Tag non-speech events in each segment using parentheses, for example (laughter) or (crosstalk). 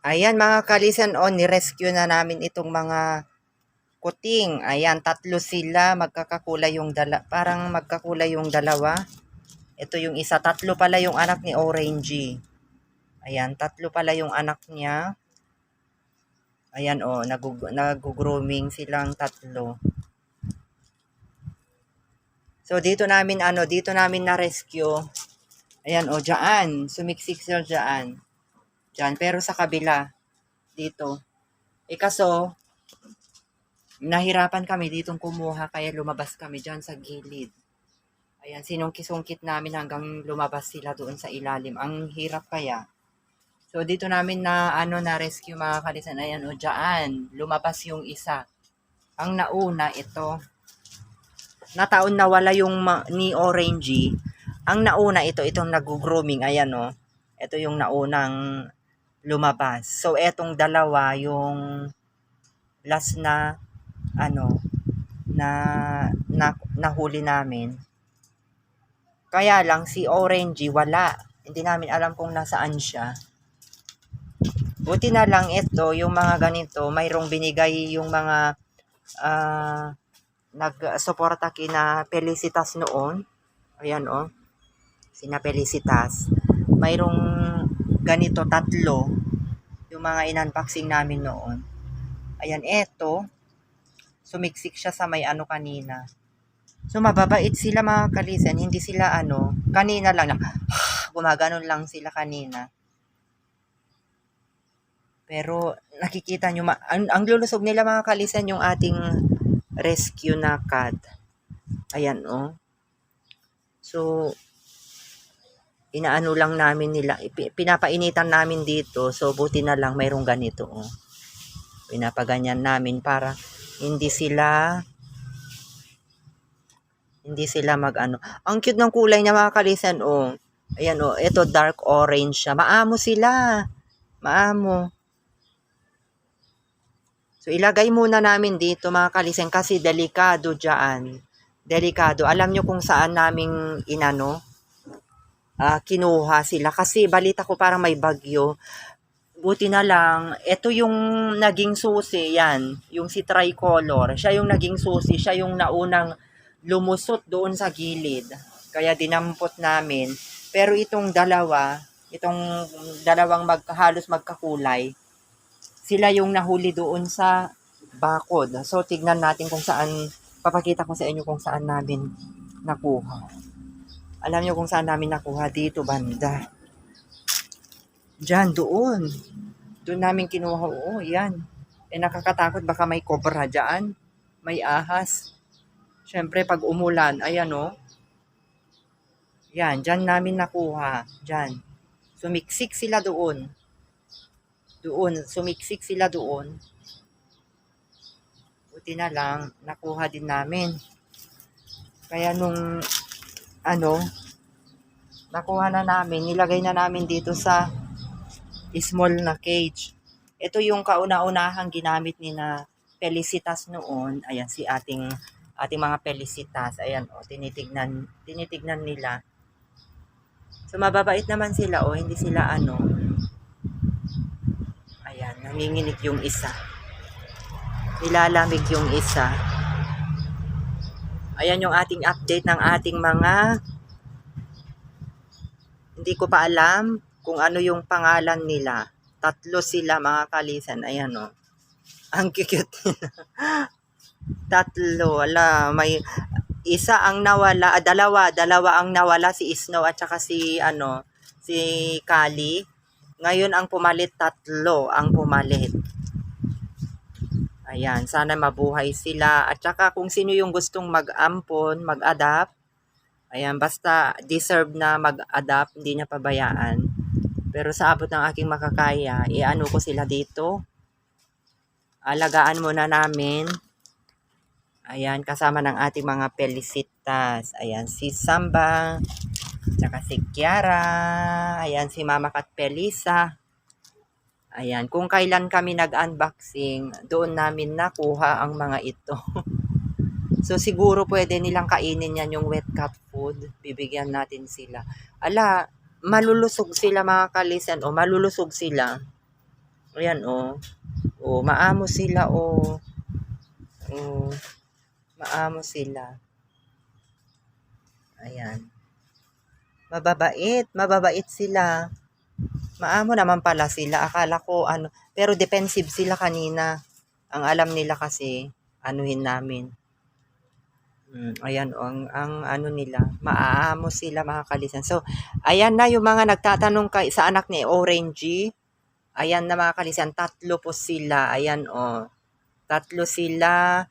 Ayan mga kalisan, oh, ni-rescue na namin itong mga kuting. Ayan, tatlo sila, magkakakulay yung dala, parang magkakulay yung dalawa. Ito yung isa, tatlo pala yung anak ni Orangey. Ayan, tatlo pala yung anak niya. Ayan, oh, nag-grooming silang tatlo. So, dito namin, ano, dito namin na-rescue. Ayan, oh, dyan. Sumiksik sila dyan. Dyan, pero sa kabila, dito. Eh kaso, nahirapan kami ditong kumuha, kaya lumabas kami dyan sa gilid. Ayan, sinungkit-sungkit namin hanggang lumabas sila doon sa ilalim. Ang hirap kaya. So, dito namin na, ano, na rescue mga kalisan. Ayan, o, dyan. Lumabas yung isa. Ang nauna, ito. Nataon nawala yung ma- ni Orangey. Ang nauna, ito, itong nag-grooming. Ayan, o. Ito yung naunang lumabas. So, etong dalawa, yung last na, ano, na, na nahuli namin. Kaya lang, si Orangey, wala. Hindi namin alam kung nasaan siya. Buti na lang ito, yung mga ganito, mayroong binigay yung mga ah nag-suporta kina Felicitas noon. Ayan, oh. Sina Felicitas. Mayroong ganito, tatlo. Yung mga in-unboxing namin noon. Ayan, eto. Sumiksik siya sa may ano kanina. So, mababait sila mga kalisan. Hindi sila ano, kanina lang na, (sighs) gumaganon lang sila kanina. Pero, nakikita nyo, ma- ang, ang lulusog nila mga kalisan yung ating rescue na cat. Ayan, oh. So, inaano lang namin nila, pinapainitan namin dito. So, buti na lang mayroong ganito, oh. Pinapaganyan namin para hindi sila hindi sila mag-ano. Ang cute ng kulay niya mga kalisan, oh. Ayan, oh. Ito, dark orange siya. Maamo sila. Maamo. So, ilagay muna namin dito mga kalisan kasi delikado dyan. Delikado. Alam nyo kung saan naming inano, ah, kinuha sila. Kasi balita ko parang may bagyo. Buti na lang, ito yung naging susi, yan. Yung si Tricolor. Siya yung naging susi. Siya yung naunang lumusot doon sa gilid. Kaya dinampot namin. Pero itong dalawa, itong dalawang magkahalos magkakulay, sila yung nahuli doon sa bakod. So, tignan natin kung saan, papakita ko sa inyo kung saan namin nakuha. Alam nyo kung saan namin nakuha dito, banda. Diyan, doon. Doon namin kinuha, oo, yan. Eh, nakakatakot, baka may cobra dyan. May ahas. Siyempre, pag umulan, ayan, oh. Yan, dyan namin nakuha. Dyan. Sumiksik sila doon doon, sumiksik sila doon. Buti na lang, nakuha din namin. Kaya nung, ano, nakuha na namin, nilagay na namin dito sa small na cage. Ito yung kauna-unahang ginamit ni na Felicitas noon. Ayan, si ating ating mga Felicitas. Ayan, o, tinitignan, tinitignan nila. So, mababait naman sila, o, hindi sila, ano, Ayan, nanginginig yung isa. Nilalamig yung isa. Ayan yung ating update ng ating mga hindi ko pa alam kung ano yung pangalan nila. Tatlo sila mga kalisan. Ayan o. Oh. (laughs) Ang cute Tatlo. Wala. May isa ang nawala. Ah, dalawa. Dalawa ang nawala. Si Snow at saka si ano si Kali. Ngayon ang pumalit, tatlo ang pumalit. Ayan, sana mabuhay sila. At saka kung sino yung gustong mag-ampon, mag-adapt, ayan, basta deserve na mag-adapt, hindi niya pabayaan. Pero sa abot ng aking makakaya, iano ko sila dito. Alagaan muna namin. Ayan, kasama ng ating mga pelisitas. Ayan, si Samba, Tsaka si Kiara. Ayan, si Mama Kat Pelisa. Ayan, kung kailan kami nag-unboxing, doon namin nakuha ang mga ito. (laughs) so, siguro pwede nilang kainin yan yung wet cat food. Bibigyan natin sila. Ala, malulusog sila mga kalisan o malulusog sila. Ayan, oh. Oh, maamo sila, oh. Oh, maamo sila. Ayan. Mababait, mababait sila. Maamo naman pala sila. Akala ko ano, pero defensive sila kanina. Ang alam nila kasi, anuhin namin. Mm, ayan, oh, ang, ang ano nila, maaamo sila mga kalisan. So, ayan na yung mga nagtatanong kay, sa anak ni Orangey. Ayan na mga kalisan, tatlo po sila. Ayan, oh. Tatlo sila.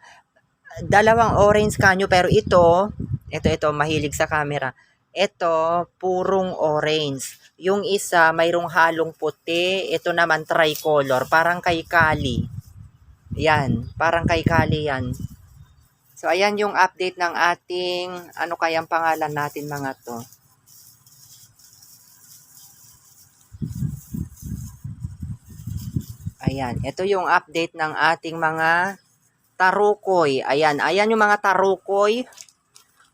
Dalawang orange kanyo, pero ito, ito, ito, mahilig sa camera. Ito, purong orange. Yung isa, mayroong halong puti. Ito naman, tricolor. Parang kay Kali. Yan, parang kay Kali yan. So, ayan yung update ng ating, ano kayang pangalan natin mga to. Ayan, ito yung update ng ating mga tarukoy. Ayan, ayan yung mga tarukoy.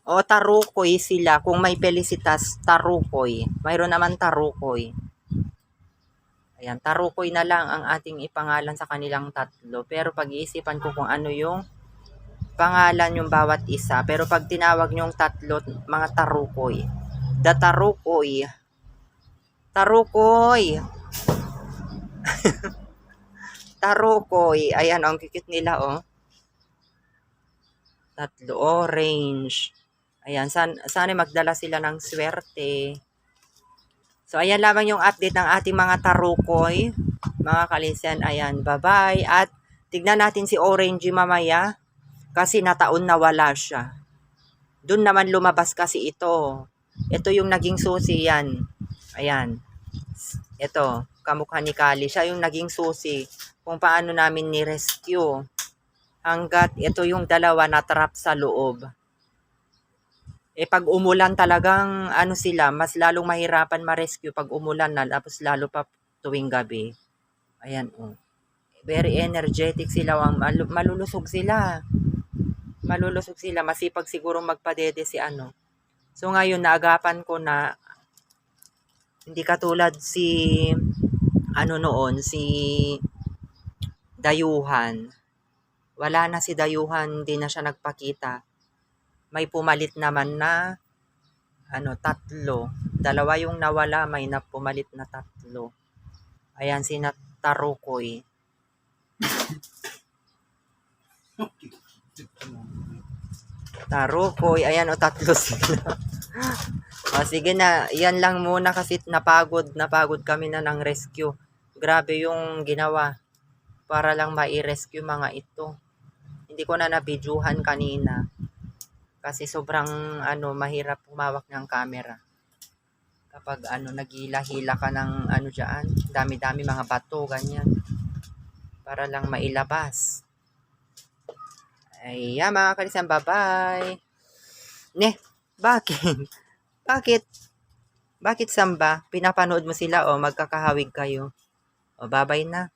O tarukoy sila. Kung may pelicitas, tarukoy. Mayroon naman tarukoy. Ayan, tarukoy na lang ang ating ipangalan sa kanilang tatlo. Pero pag-iisipan ko kung ano yung pangalan yung bawat isa. Pero pag tinawag yung tatlo, mga tarukoy. The tarukoy. Tarukoy. (laughs) tarukoy. Ayan, ang kikit nila, oh. Tatlo, orange. Ayan, san, sana magdala sila ng swerte. So, ayan lamang yung update ng ating mga tarukoy. Mga kalisan, ayan, bye-bye. At tignan natin si Orange mamaya kasi nataon na wala siya. Doon naman lumabas kasi ito. Ito yung naging susi yan. Ayan. Ito, kamukha ni Kali. Siya yung naging susi kung paano namin ni-rescue. Hanggat ito yung dalawa na trap sa loob. Eh pag umulan talagang ano sila, mas lalong mahirapan ma-rescue pag umulan na tapos lalo pa tuwing gabi. Ayan oh. Very energetic sila, malu- malulusog sila. Malulusog sila, masipag siguro magpadede si ano. So ngayon naagapan ko na hindi katulad si ano noon si Dayuhan. Wala na si Dayuhan, hindi na siya nagpakita may pumalit naman na ano, tatlo. Dalawa yung nawala, may na pumalit na tatlo. Ayan, si Tarukoy. Tarukoy, ayan o, tatlo sila. o, sige na, yan lang muna kasi napagod, napagod kami na ng rescue. Grabe yung ginawa para lang mai-rescue mga ito. Hindi ko na nabidyuhan kanina kasi sobrang ano mahirap humawak ng camera. Kapag ano nagila-hila ka ng ano diyan dami-dami mga bato ganyan. Para lang mailabas. Ay yeah, mga kalisan bye bye ne bakit? (laughs) Bakit? Bakit samba? Pinapanood mo sila o magkakahawig kayo. O bye bye na